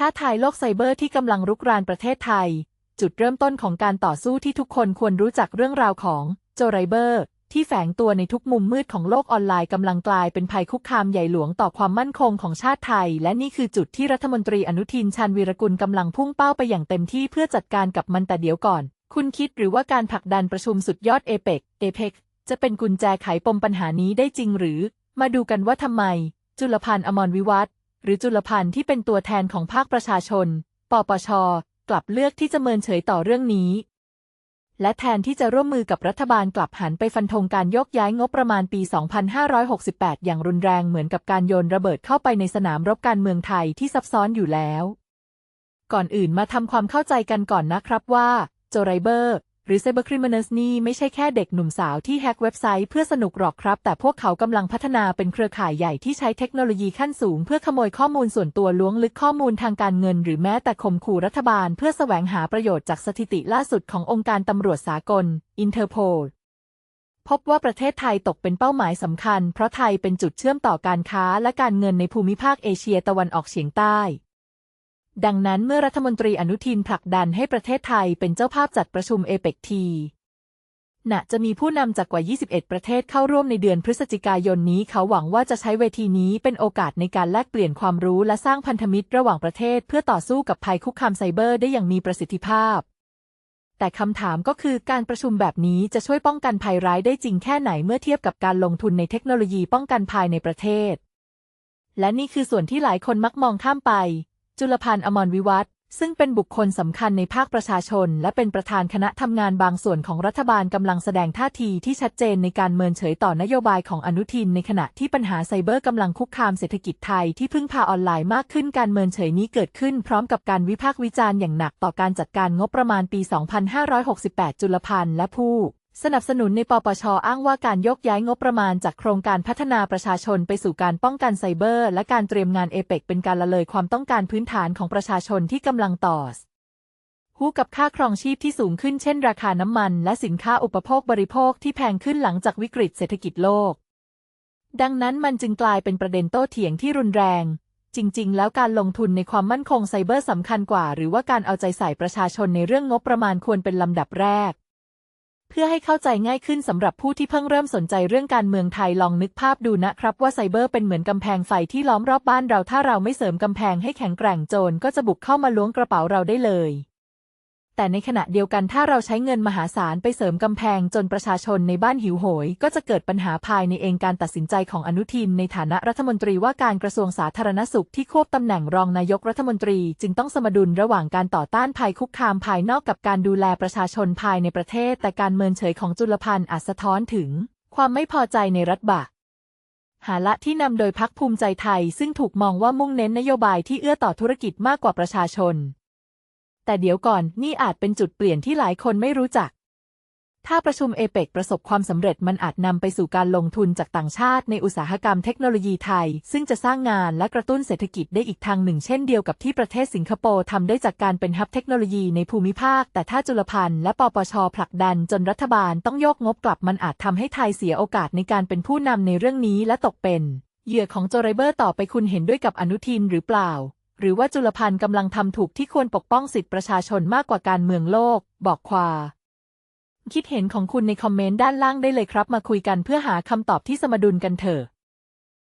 ท้าทายโลกไซเบอร์ที่กำลังรุกรานประเทศไทย จุดเริ่มต้นของการต่อสู้ที่ทุกคนควรรู้จักเรื่องราวของโจไรเบอร์ ที่แฝงตัวในทุกมุมมืดของโลกออนไลน์กำลังกลายเป็นภัยคุกคามใหญ่หลวงต่อความมั่นคงของชาติไทย และนี่คือจุดที่รัฐมนตรีอนุทินชาญวีรกุลกำลังพุ่งเป้าไปอย่างเต็มที่เพื่อจัดการกับมันแต่เดี๋ยวก่อน คุณคิดหรือว่าการผลักดันประชุมสุดยอดเอเปกเอเปกจะเป็นกุญแจไขปมปัญหานี้ได้จริงหรือ มาดูกันว่าทำไม จุลพันธ์อมรวิวัฒ หรือจุลพันธ์ที่เป็นตัวแทนของภาคประชาชน ปปช กลับเลือกที่จะเมินเฉยต่อเรื่องนี้ และแทนที่จะร่วมมือกับรัฐบาลกลับหันไปฟันธงการยกย้ายงบประมาณปี 2568 อย่างรุนแรงเหมือนกับการโยนระเบิดเข้าไปในสนามรบการเมืองไทยที่ซับซ้อนอยู่แล้ว ก่อนอื่นมาทำความเข้าใจกันก่อนนะครับว่า โจไรเบอร์ หรือ Cybercriminals นี่ไม่ใช่แค่เด็กหนุ่มสาวที่แฮกเว็บไซต์เพื่อสนุกหรอกครับ แต่พวกเขากำลังพัฒนาเป็นเครือข่ายใหญ่ที่ใช้เทคโนโลยีขั้นสูง เพื่อขโมยข้อมูลส่วนตัวล้วงลึกข้อมูลทางการเงิน หรือแม้แต่ข่มขู่รัฐบาล เพื่อแสวงหาประโยชน์จากสถิติล่าสุดขององค์การตำรวจสากลอินเตอร์โพลพบว่าประเทศไทยตกเป็นเป้าหมายสำคัญ เพราะไทยเป็นจุดเชื่อมต่อการค้าและการเงินในภูมิภาคเอเชียตะวันออกเฉียงใต้ ดังนั้นเมื่อรัฐมนตรีอนุทินผลักดันให้ประเทศไทยเป็นเจ้าภาพจัดประชุมเอเปกทีณจะมีผู้นำจากกว่า 21 ประเทศเข้าร่วมในเดือนพฤศจิกายนนี้ เขาหวังว่าจะใช้เวทีนี้เป็นโอกาสในการแลกเปลี่ยนความรู้และสร้างพันธมิตรระหว่างประเทศ เพื่อต่อสู้กับภัยคุกคามไซเบอร์ได้อย่างมีประสิทธิภาพ แต่คำถามก็คือการประชุมแบบนี้จะช่วยป้องกันภัยร้ายได้จริงแค่ไหนเมื่อเทียบกับการลงทุนในเทคโนโลยีป้องกันภายในประเทศ และนี่คือส่วนที่หลายคนมักมองข้ามไป จุลพันธ์อมรวิวัฒซึ่งเป็นบุคคลสำคัญในภาคประชาชน และเป็นประธานคณะทำงานบางส่วนของรัฐบาลกำลังแสดงท่าทีที่ชัดเจนในการเมินเฉยต่อนโยบายของอนุทินในขณะที่ปัญหาไซเบอร์กำลังคุกคามเศรษฐกิจไทยที่พึ่งพาออนไลน์มากขึ้นการเมินเฉยนี้เกิดขึ้นพร้อมกับการวิพากษ์วิจารณ์อย่างหนักต่อการจัดการงบประมาณปี 2568 จุลพันธ์และผู้ สนับสนุนในปปชอ้างว่าการยกย้ายงบประมาณจากโครงการพัฒนาประชาชนไปสู่การป้องกันไซเบอร์ และการเตรียมงานเอเปกเป็นการละเลยความต้องการพื้นฐานของประชาชนที่กำลังต่อคู่กับค่าครองชีพที่สูงขึ้นเช่นราคาน้ำมัน และสินค้าอุปโภคบริโภคที่แพงขึ้นหลังจากวิกฤตเศรษฐกิจโลก ดังนั้นมันจึงกลายเป็นประเด็นโต้เถียงที่รุนแรง จริง ๆ แล้วการลงทุนในความมั่นคงไซเบอร์สำคัญกว่า หรือว่าการเอาใจใส่ประชาชนในเรื่องงบประมาณควรเป็นลำดับแรก เพื่อให้เข้าใจง่ายขึ้นสำหรับผู้ที่เพิ่งเริ่มสนใจเรื่องการเมืองไทยลองนึกภาพดูนะครับว่าไซเบอร์เป็นเหมือนกำแพงไฟที่ล้อมรอบบ้านเราถ้าเราไม่เสริมกำแพงให้แข็งแกร่งโจรก็จะบุกเข้ามาล้วงกระเป๋าเราได้เลย แต่ในขณะเดียวกันถ้าเราใช้เงินมหาศาลไปเสริมกำแพงจนประชาชนในบ้านหิวโหย ก็จะเกิดปัญหาภายในเองการตัดสินใจของอนุทิน ในฐานะรัฐมนตรีว่าการกระทรวงสาธารณสุขที่ควบตำแหน่งรองนายกรัฐมนตรี จึงต้องสมดุลระหว่างการต่อต้านภัยคุกคามภายนอกกับการดูแลประชาชนภายในประเทศ แต่การเมินเฉยของจุลพันธ์อาจสะท้อนถึง ความไม่พอใจในรัฐบาลหาละที่นำโดยพักภูมิใจไทย ซึ่งถูกมองว่ามุ่งเน้นนโยบายที่เอื้อต่อธุรกิจมากกว่าประชาชน แต่เดี๋ยวก่อนนี่อาจเป็นจุดเปลี่ยนที่หลายคนไม่รู้จัก ถ้าประชุมเอเปกประสบความสำเร็จมันอาจนำไปสู่การลงทุนจากต่างชาติในอุตสาหกรรมเทคโนโลยีไทย ซึ่งจะสร้างงานและกระตุ้นเศรษฐกิจได้อีกทางหนึ่งเช่นเดียวกับที่ประเทศสิงคโปร์ทำได้จากการเป็นฮับเทคโนโลยีในภูมิภาค แต่ถ้าจุลพันธ์และปปชผลักดันจนรัฐบาลต้องโยกงบกลับมันอาจทำให้ไทยเสียโอกาสในการเป็นผู้นำในเรื่องนี้และตกเป็นเหยื่อของโจไรเบอร์ต่อไปคุณเห็นด้วยกับอนุทินหรือเปล่า หรือว่าจุลพันธ์กำลังทำถูกที่ควรปกป้องสิทธิประชาชนมากกว่าการเมืองโลก บอกควาคิดเห็นของคุณในคอมเมนต์ด้านล่างได้เลยครับ มาคุยกันเพื่อหาคำตอบที่สมดุลกันเถอะ